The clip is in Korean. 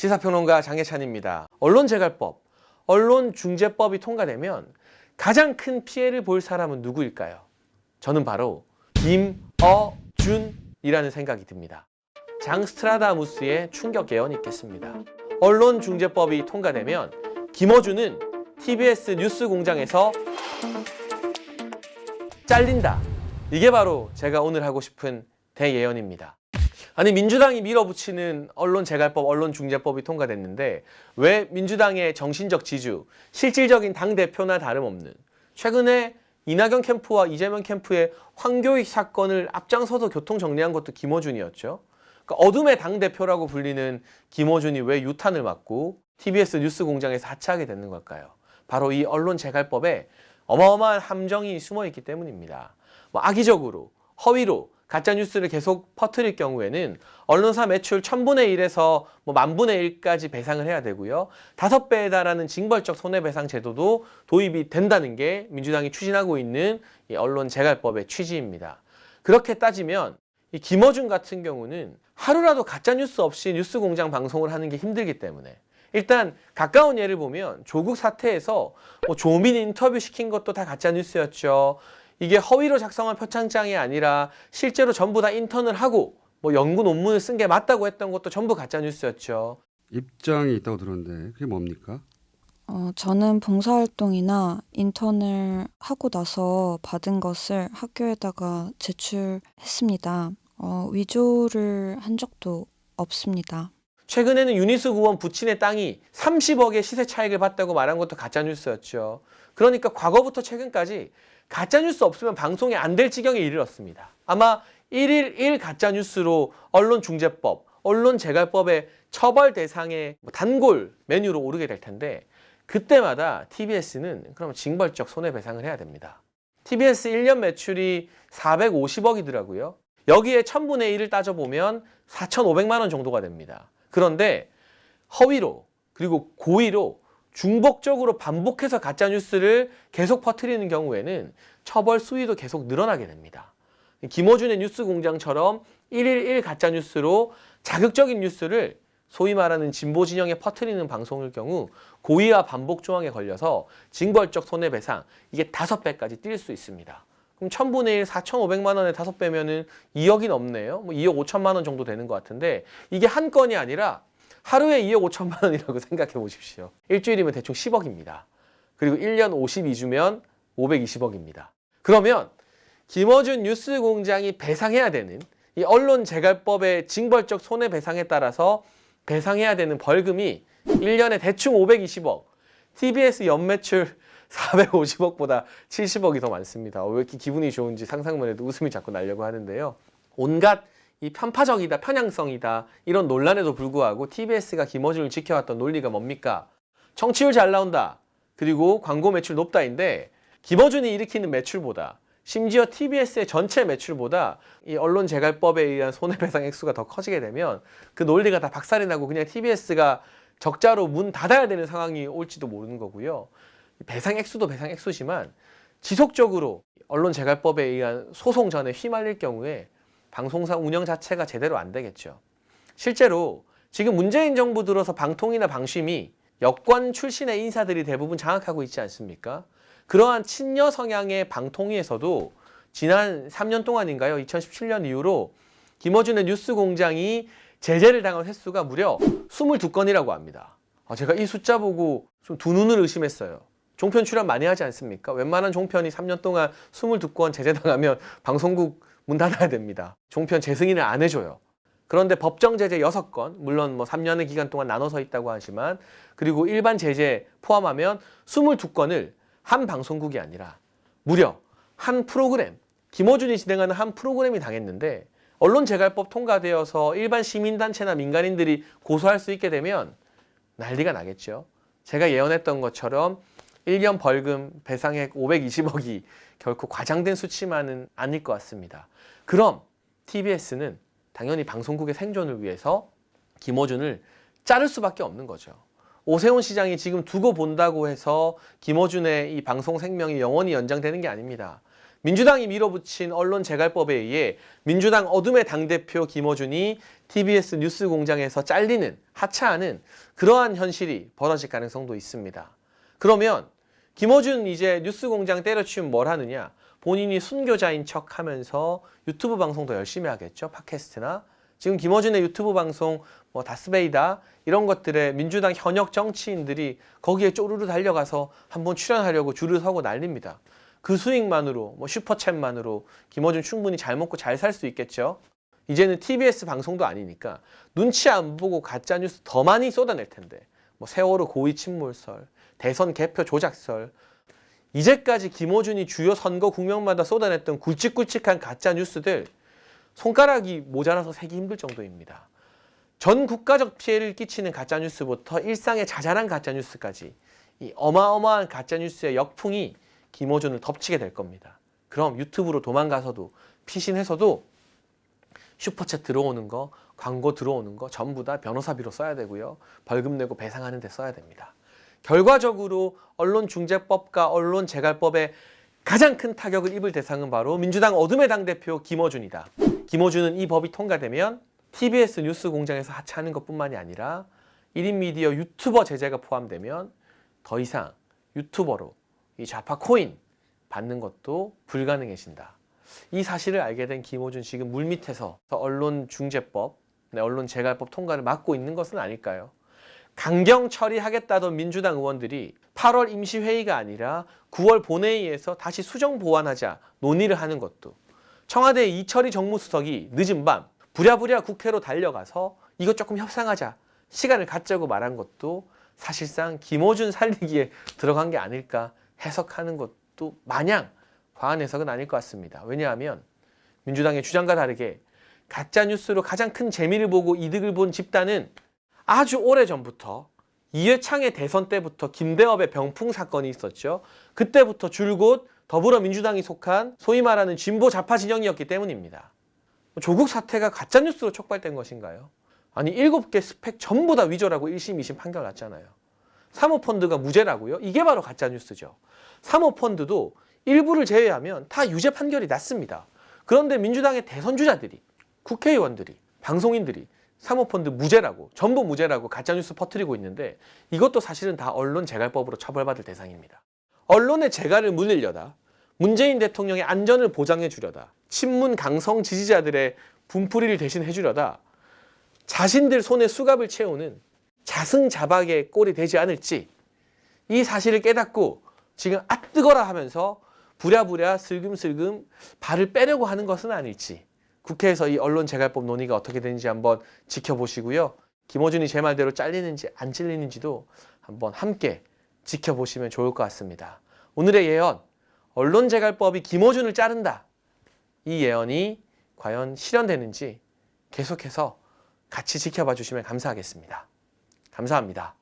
시사평론가 장혜찬입니다. 언론재갈법, 언론중재법이 통과되면 가장 큰 피해를 볼 사람은 누구일까요? 저는 바로 김어준이라는 생각이 듭니다. 장 스트라다무스의 충격 예언이 있겠습니다. 언론중재법이 통과되면 김어준은 TBS 뉴스 공장에서 잘린다. 이게 바로 제가 오늘 하고 싶은 대예언입니다. 아니 민주당이 밀어붙이는 언론재갈법, 언론중재법이 통과됐는데 왜 민주당의 정신적 지주, 실질적인 당 대표나 다름없는 최근에 이낙연 캠프와 이재명 캠프의 황교익 사건을 앞장서서 교통 정리한 것도 김어준이었죠. 그러니까 어둠의 당 대표라고 불리는 김어준이 왜 유탄을 맞고 TBS 뉴스 공장에서 하차하게 됐는 걸까요? 바로 이 언론재갈법에 어마어마한 함정이 숨어 있기 때문입니다. 뭐 악의적으로 허위로 가짜 뉴스를 계속 퍼뜨릴 경우에는 언론사 매출 1000분의 1에서 뭐 만분의 1까지 배상을 해야 되고요. 다섯 배에 달하는 징벌적 손해배상 제도도 도입이 된다는 게 민주당이 추진하고 있는 이 언론 재갈법의 취지입니다. 그렇게 따지면 이 김어준 같은 경우는 하루라도 가짜 뉴스 없이 뉴스 공장 방송을 하는 게 힘들기 때문에 일단 가까운 예를 보면 조국 사태에서 뭐 조민 인터뷰 시킨 것도 다 가짜 뉴스였죠. 이게 허위로 작성한 표창장이 아니라 실제로 전부 다 인턴을 하고 뭐 연구 논문을 쓴 게 맞다고 했던 것도 전부 가짜 뉴스였죠. 입장이 있다고 들었는데 그게 뭡니까? 어, 저는 봉사활동이나 인턴을 하고 나서 받은 것을 학교에다가 제출했습니다. 어, 위조를 한 적도 없습니다. 최근에는 유니스 구원 부친의 땅이 30억의 시세 차익을 봤다고 말한 것도 가짜 뉴스였죠. 그러니까 과거부터 최근까지 가짜 뉴스 없으면 방송이 안 될 지경에 이르렀습니다. 아마 1일 1 가짜 뉴스로 언론중재법, 언론재갈법의 처벌 대상의 뭐 단골 메뉴로 오르게 될 텐데 그때마다 TBS는 그럼 징벌적 손해배상을 해야 됩니다. TBS 1년 매출이 450억이더라고요. 여기에 1000분의 1을 따져보면 4,500만 원 정도가 됩니다. 그런데 허위로 그리고 고의로 중복적으로 반복해서 가짜 뉴스를 계속 퍼뜨리는 경우에는 처벌 수위도 계속 늘어나게 됩니다. 김어준의 뉴스 공장처럼 1일 1 가짜 뉴스로 자극적인 뉴스를 소위 말하는 진보 진영에 퍼뜨리는 방송일 경우 고의와 반복 조항에 걸려서 징벌적 손해배상 이게 다섯 배까지 뛸 수 있습니다. 그럼 1000분의 1 4,500만 원에 다섯 배면은 2억이 넘네요. 뭐 2억 5천만 원 정도 되는 것 같은데 이게 한 건이 아니라 하루에 2억 5천만 원이라고 생각해 보십시오. 일주일이면 대충 10억입니다. 그리고 1년 52주면 520억입니다. 그러면 김어준 뉴스 공장이 배상해야 되는 이 언론 재갈법의 징벌적 손해배상에 따라서 배상해야 되는 벌금이 1년에 대충 520억, TBS 연매출 450억보다 70억이 더 많습니다. 어, 왜 이렇게 기분이 좋은지 상상만 해도 웃음이 자꾸 나려고 하는데요. 온갖 이 편파적이다, 편향성이다 이런 논란에도 불구하고 TBS가 김어준을 지켜왔던 논리가 뭡니까? 청취율 잘 나온다. 그리고 광고 매출 높다인데 김어준이 일으키는 매출보다 심지어 TBS의 전체 매출보다 이 언론 재갈법에 의한 손해배상 액수가 더 커지게 되면 그 논리가 다 박살이 나고 그냥 TBS가 적자로 문 닫아야 되는 상황이 올지도 모르는 거고요. 배상 액수도 배상 액수지만 지속적으로 언론 재갈법에 의한 소송 전에 휘말릴 경우에 방송사 운영 자체가 제대로 안 되겠죠. 실제로 지금 문재인 정부 들어서 방통이나 방심이 여권 출신의 인사들이 대부분 장악하고 있지 않습니까? 그러한 친여 성향의 방통위에서도 지난 3년 동안인가요? 2017년 이후로 김어준의 뉴스 공장이 제재를 당한 횟수가 무려 22건이라고 합니다. 아, 제가 이 숫자 보고 좀 두 눈을 의심했어요. 종편 출연 많이 하지 않습니까? 웬만한 종편이 3년 동안 22건 제재당하면 방송국 문 닫아야 됩니다. 종편 재승인을 안 해줘요. 그런데 법정 제재 6건, 물론 뭐 3년의 기간 동안 나눠서 있다고 하지만, 그리고 일반 제재 포함하면 22건을 한 방송국이 아니라 무려 한 프로그램, 김어준이 진행하는 한 프로그램이 당했는데, 언론재갈법 통과되어서 일반 시민단체나 민간인들이 고소할 수 있게 되면 난리가 나겠죠. 제가 예언했던 것처럼 1년 벌금 배상액 520억이 결코 과장된 수치만은 아닐 것 같습니다. 그럼 TBS는 당연히 방송국의 생존을 위해서 김어준을 자를 수밖에 없는 거죠. 오세훈 시장이 지금 두고 본다고 해서 김어준의 이 방송 생명이 영원히 연장되는 게 아닙니다. 민주당이 밀어붙인 언론 재갈법에 의해 민주당 어둠의 당대표 김어준이 TBS 뉴스 공장에서 잘리는 하차하는 그러한 현실이 벌어질 가능성도 있습니다. 그러면 김어준 이제 뉴스 공장 때려치우면 뭘 하느냐? 본인이 순교자인 척 하면서 유튜브 방송도 열심히 하겠죠. 팟캐스트나. 지금 김어준의 유튜브 방송, 뭐 다스베이다 이런 것들에 민주당 현역 정치인들이 거기에 쪼르르 달려가서 한번 출연하려고 줄을 서고 난립니다. 그 수익만으로, 뭐 슈퍼챗만으로 김어준 충분히 잘 먹고 잘 살 수 있겠죠. 이제는 TBS 방송도 아니니까 눈치 안 보고 가짜 뉴스 더 많이 쏟아낼 텐데 뭐 세월호 고의 침몰설, 대선 개표 조작설, 이제까지 김어준이 주요 선거 국면마다 쏟아냈던 굵직굵직한 가짜 뉴스들 손가락이 모자라서 세기 힘들 정도입니다. 전 국가적 피해를 끼치는 가짜 뉴스부터 일상의 자잘한 가짜 뉴스까지 이 어마어마한 가짜 뉴스의 역풍이 김어준을 덮치게 될 겁니다. 그럼 유튜브로 도망가서도 피신해서도 슈퍼챗 들어오는 거, 광고 들어오는 거 전부 다 변호사비로 써야 되고요. 벌금 내고 배상하는 데 써야 됩니다. 결과적으로 언론중재법과 언론재갈법에 가장 큰 타격을 입을 대상은 바로 민주당 어둠의 당대표 김어준이다. 김어준은 이 법이 통과되면 TBS 뉴스 공장에서 하차하는 것뿐만이 아니라 1인 미디어 유튜버 제재가 포함되면 더 이상 유튜버로 이 좌파 코인 받는 것도 불가능해진다. 이 사실을 알게 된 김호준 지금 물밑에서 언론중재법, 네, 언론재갈법 통과를 막고 있는 것은 아닐까요? 강경 처리하겠다던 민주당 의원들이 8월 임시회의가 아니라 9월 본회의에서 다시 수정 보완하자 논의를 하는 것도 청와대 이철희 정무수석이 늦은 밤 부랴부랴 국회로 달려가서 이것 조금 협상하자 시간을 갖자고 말한 것도 사실상 김호준 살리기에 들어간 게 아닐까 해석하는 것도 마냥 과한 해석은 아닐 것 같습니다. 왜냐하면 민주당의 주장과 다르게 가짜 뉴스로 가장 큰 재미를 보고 이득을 본 집단은 아주 오래 전부터 이회창의 대선 때부터 김대업의 병풍 사건이 있었죠. 그때부터 줄곧 더불어민주당이 속한 소위 말하는 진보 좌파 진영이었기 때문입니다. 조국 사태가 가짜 뉴스로 촉발된 것인가요? 아니 일곱 개 스펙 전부 다 위조라고 1심, 2심 판결 났잖아요. 사모펀드가 무죄라고요? 이게 바로 가짜 뉴스죠. 사모펀드도 일부를 제외하면 다 유죄 판결이 났습니다. 그런데 민주당의 대선 주자들이 국회의원들이 방송인들이 사모펀드 무죄라고 전부 무죄라고 가짜뉴스 퍼뜨리고 있는데 이것도 사실은 다 언론 재갈법으로 처벌받을 대상입니다. 언론의 재갈을 물리려다 문재인 대통령의 안전을 보장해 주려다 친문 강성 지지자들의 분풀이를 대신해 주려다 자신들 손에 수갑을 채우는 자승자박의 꼴이 되지 않을지 이 사실을 깨닫고 지금 아 뜨거라 하면서 부랴부랴 슬금슬금 발을 빼려고 하는 것은 아닐지 국회에서 이 언론 재갈법 논의가 어떻게 되는지 한번 지켜보시고요. 김호준이 제 말대로 잘리는지 안 잘리는지도 한번 함께 지켜보시면 좋을 것 같습니다. 오늘의 예언, 언론 재갈법이 김호준을 자른다. 이 예언이 과연 실현되는지 계속해서 같이 지켜봐 주시면 감사하겠습니다. 감사합니다.